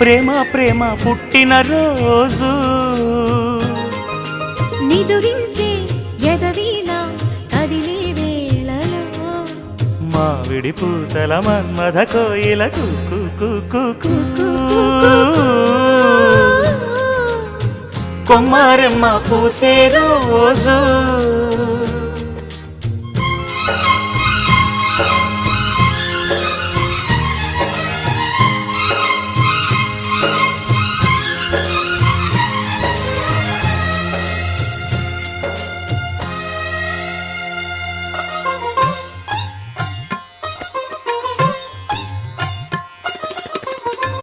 ప్రేమ ప్రేమ పుట్టిన రోజు నిదురించే ఎదవీణ కదిలే వేళలో మావిడి పూతల మన్మథ కోయిల కు కు కు కు కు. కొమ్మారెమ్మ పూసే రోజు.